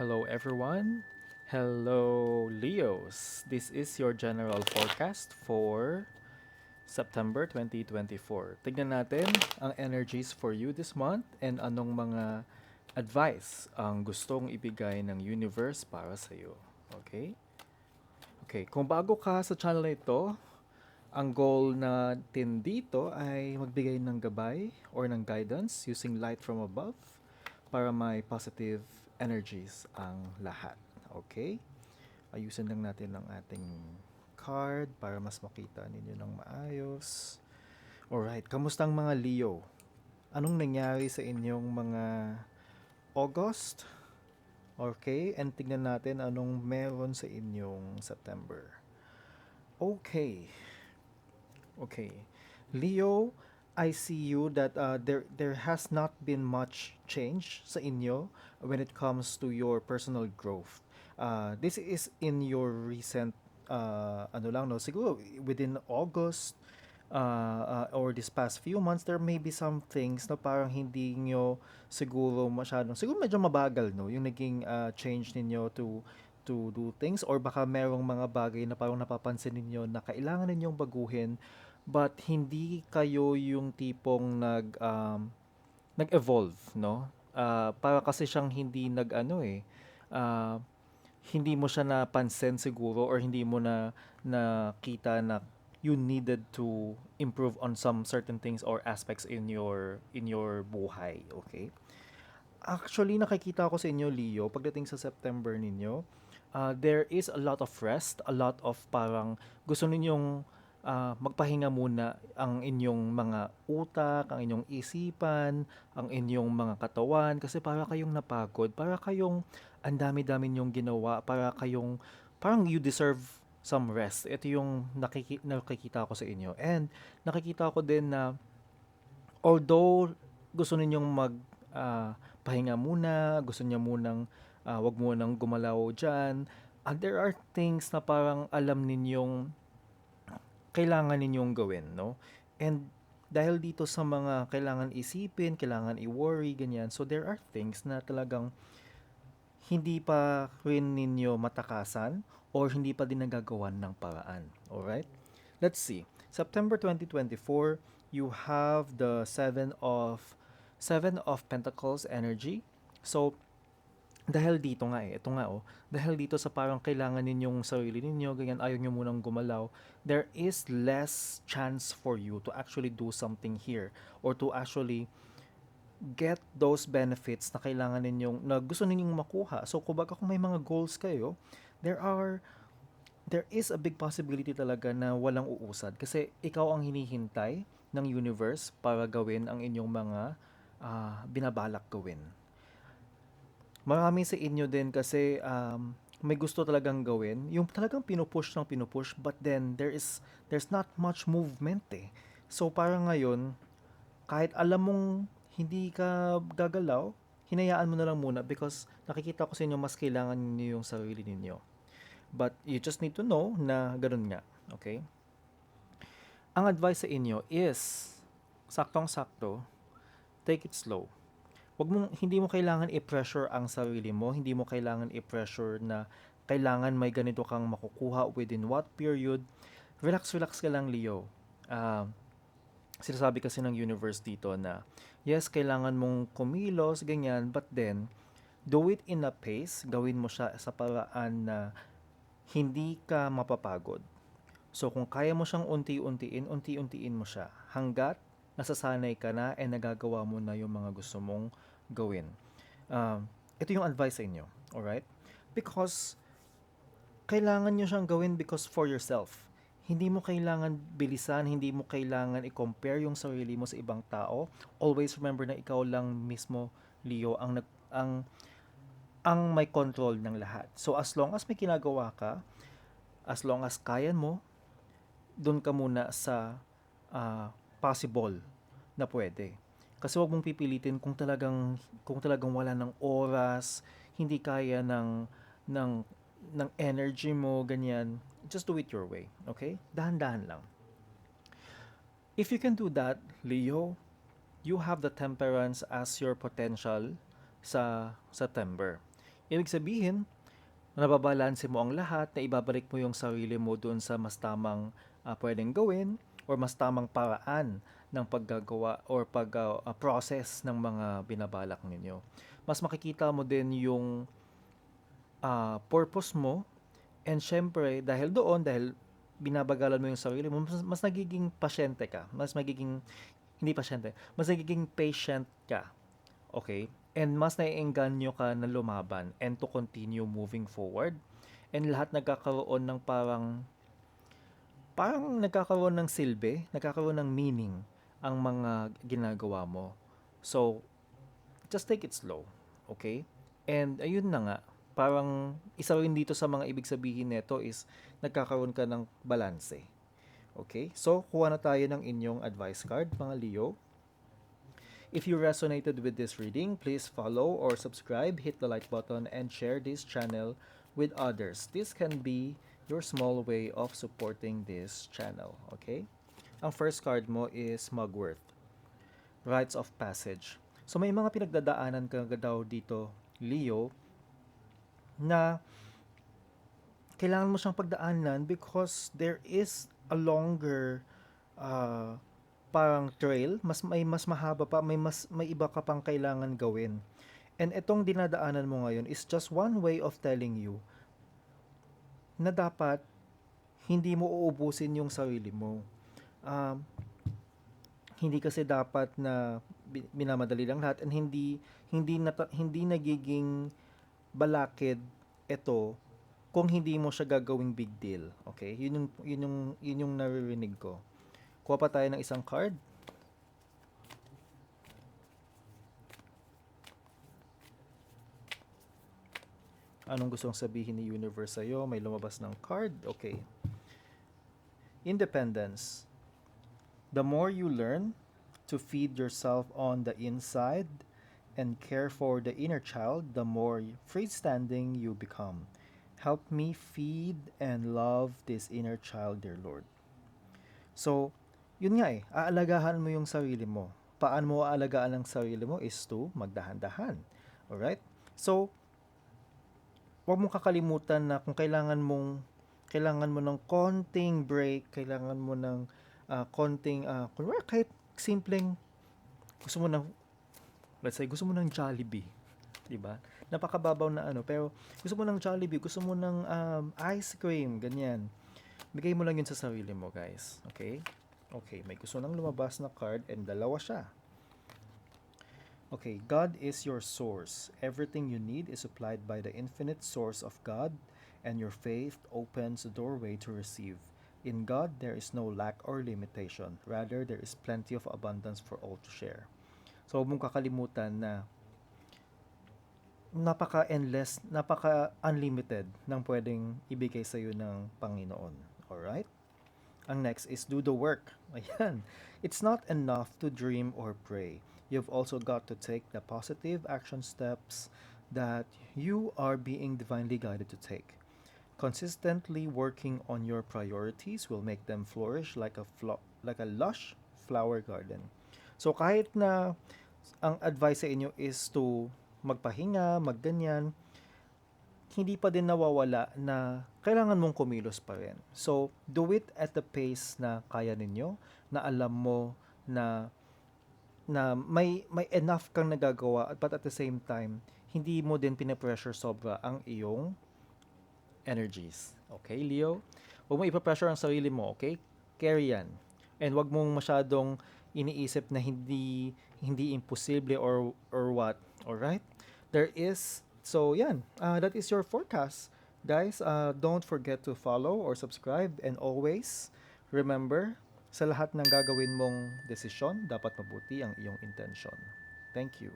Hello, everyone. Hello, Leos. This is your general forecast for September 2024. Tignan natin ang energies for you this month and anong mga advice ang gustong ibigay ng universe para sa iyo. Okay? Okay, kung bago ka sa channel na ito, ang goal natin dito ay magbigay ng gabay or ng guidance using light from above para may positive energies ang lahat. Okay? Ayusin lang natin ang ating card para mas makita ninyo ng maayos. Alright, kamusta ang mga Leo? Anong nangyari sa inyong mga August? Okay, and tignan natin anong meron sa inyong September. Okay. Okay. Leo, I see you that uh, there there has not been much change sa inyo when it comes to your personal growth. Uh, this is in your recent uh, ano lang no siguro within August uh, uh, or this past few months there may be some things na parang hindi nyo siguro masyadong siguro medyo mabagal no yung naging uh, change ninyo to to do things or baka merong mga bagay na parang napapansin ninyo na kailangan ninyong baguhin but hindi kayo yung tipong nag um, nag-evolve no? Ah, para kasi siyang hindi nag ano eh. Ah, hindi mo siya napansin siguro or hindi mo na nakita na you needed to improve on some certain things or aspects in your in your buhay okay? Actually, nakikita ko sa inyo, Leo, pagdating sa September ninyo, uh, there is a lot of rest, a lot of parang gusto ninyong ah, magpahinga muna ang inyong mga utak, ang inyong isipan, ang inyong mga katawan, kasi para kayong napagod, para kayong ang dami-dami ninyong ginawa, para kayong, parang you deserve some rest. Ito yung nakiki- nakikita ko sa inyo. And nakikita ko din na although gusto ninyong mag ah, pahinga muna, gusto niyo munang ah, wag munang gumalaw diyan, ah, there are things na parang alam ninyong kailangan ninyong gawin, no? And dahil dito sa mga kailangan isipin, kailangan i-worry, ganyan. So there are things na talagang hindi pa rin ninyo matakasan or hindi pa din nagagawan ng paraan. Alright? Let's see. September 2024, you have the seven of seven of pentacles energy. So dahil dito nga eh, ito nga oh, dahil dito sa parang kailangan ninyong sarili ninyo, ganyan, ayaw nyo munang gumalaw, there is less chance for you to actually do something here or to actually get those benefits na kailangan ninyong, na gusto ninyong makuha. So, kumbaga kung may mga goals kayo, there are, there is a big possibility talaga na walang uusad kasi ikaw ang hinihintay ng universe para gawin ang inyong mga ah, binabalak gawin. Marami sa inyo din kasi um, may gusto talagang gawin, yung talagang pinupush ng pinupush, but then there is there's not much movement eh. So parang ngayon, kahit alam mong hindi ka gagalaw, hinayaan mo na lang muna because nakikita ko sa inyo mas kailangan niyo yung sarili ninyo. But you just need to know na ganun nga, okay? Ang advice sa inyo is saktong-sakto, take it slow. Wag mong hindi mo kailangan i-pressure ang sarili mo, hindi mo kailangan i-pressure na kailangan may ganito kang makukuha within what period. Relax, relax ka lang, Leo. Ah, sinasabi kasi ng universe dito na yes, kailangan mong kumilos, ganyan, but then do it in a pace, gawin mo siya sa paraan na hindi ka mapapagod. So kung kaya mo siyang unti-untiin, unti-untiin mo siya hanggat nasasanay ka na and nagagawa mo na yung mga gusto mong gawin. Um, ito yung advice sa inyo, alright? Because kailangan nyo siyang gawin because for yourself. Hindi mo kailangan bilisan, hindi mo kailangan i-compare yung sarili mo sa ibang tao. Always remember na ikaw lang mismo, Leo, ang nag ang ang may control ng lahat. So as long as may ginagawa ka, as long as kaya mo, doon ka muna sa ah, possible na pwede. Kasi wag mong pipilitin kung talagang kung talagang wala ng oras, hindi kaya ng ng ng energy mo ganyan. Just do it your way, okay? Dahan-dahan lang. If you can do that, Leo, you have the temperance as your potential sa September. Ibig sabihin, nababalanse mo ang lahat, na ibabalik mo yung sarili mo doon sa mas tamang ah, pwedeng gawin or mas tamang paraan ng paggagawa or pag-process ng mga binabalak ninyo. Mas makikita mo din yung ah, purpose mo and syempre dahil doon, dahil binabagalan mo yung sarili mo, mas, mas nagiging pasyente ka. Mas magiging, hindi pasyente, mas nagiging patient ka. Okay? And mas naiengganyo ka na lumaban and to continue moving forward. And lahat nagkakaroon ng parang, parang nagkakaroon ng silbi, nagkakaroon ng meaning ang mga ginagawa mo. So, just take it slow. Okay? And ayun na nga, parang isa rin dito sa mga ibig sabihin nito is nagkakaroon ka ng balanse. Okay? So, kuha na tayo ng inyong advice card, mga Leo. If you resonated with this reading, please follow or subscribe, hit the like button, and share this channel with others. This can be your small way of supporting this channel. Okay? Ang first card mo is Mugworth. Rites of Passage. So may mga pinagdadaanan ka daw dito, Leo, na kailangan mo siyang pagdaanan because there is a longer uh, parang trail, mas may mas mahaba pa, may mas may iba ka pang kailangan gawin. And itong dinadaanan mo ngayon is just one way of telling you na dapat hindi mo uubusin yung sarili mo. Um, hindi kasi dapat na minamadali lang lahat and hindi hindi nata, hindi nagiging balakid ito kung hindi mo siya gagawing big deal. Okay? Yun yung yun yung yun yung naririnig ko. Kuha pa tayo ng isang card. Anong gustong sabihin ni Universe sa'yo? May lumabas ng card? Okay. Independence. The more you learn to feed yourself on the inside and care for the inner child, the more freestanding you become. Help me feed and love this inner child, dear Lord. So, yun nga eh, aalagahan mo yung sarili mo. Paano mo aalagaan ang sarili mo is to magdahan-dahan. Alright? So, huwag mong kakalimutan na kung kailangan mong kailangan mo ng konting break, kailangan mo ng ah, konting, uh, kunwari kahit simpleng, gusto mo ng, let's say, gusto mo ng Jollibee, di ba? Napakababaw na ano, pero gusto mo ng Jollibee, gusto mo ng um, ice cream, ganyan. Bigay mo lang yun sa sarili mo, guys. Okay? Okay, may gusto nang lumabas na card and dalawa siya. Okay, God is your source. Everything you need is supplied by the infinite source of God, and your faith opens the doorway to receive. In God, there is no lack or limitation. Rather, there is plenty of abundance for all to share. So, huwag mong kakalimutan na napaka-endless, napaka-unlimited ng pwedeng ibigay sa iyo ng Panginoon. Alright? Ang next is do the work. Ayan. It's not enough to dream or pray. You've also got to take the positive action steps that you are being divinely guided to take. Consistently working on your priorities will make them flourish like a flo- like a lush flower garden. So kahit na ang advice sa inyo is to magpahinga, magganyan, hindi pa din nawawala na kailangan mong kumilos pa rin. So, do it at the pace na kaya ninyo, na alam mo na na may may enough kang nagagawa but at the same time hindi mo din pinapressure sobra ang iyong energies. Okay, Leo? Huwag mo ipapressure ang sarili mo, okay? Carry yan. And wag mong masyadong iniisip na hindi hindi imposible or or what. All right? There is so yan. Uh, that is your forecast. Guys, uh, don't forget to follow or subscribe and always remember sa lahat ng gagawin mong desisyon, dapat mabuti ang iyong intensyon. Thank you.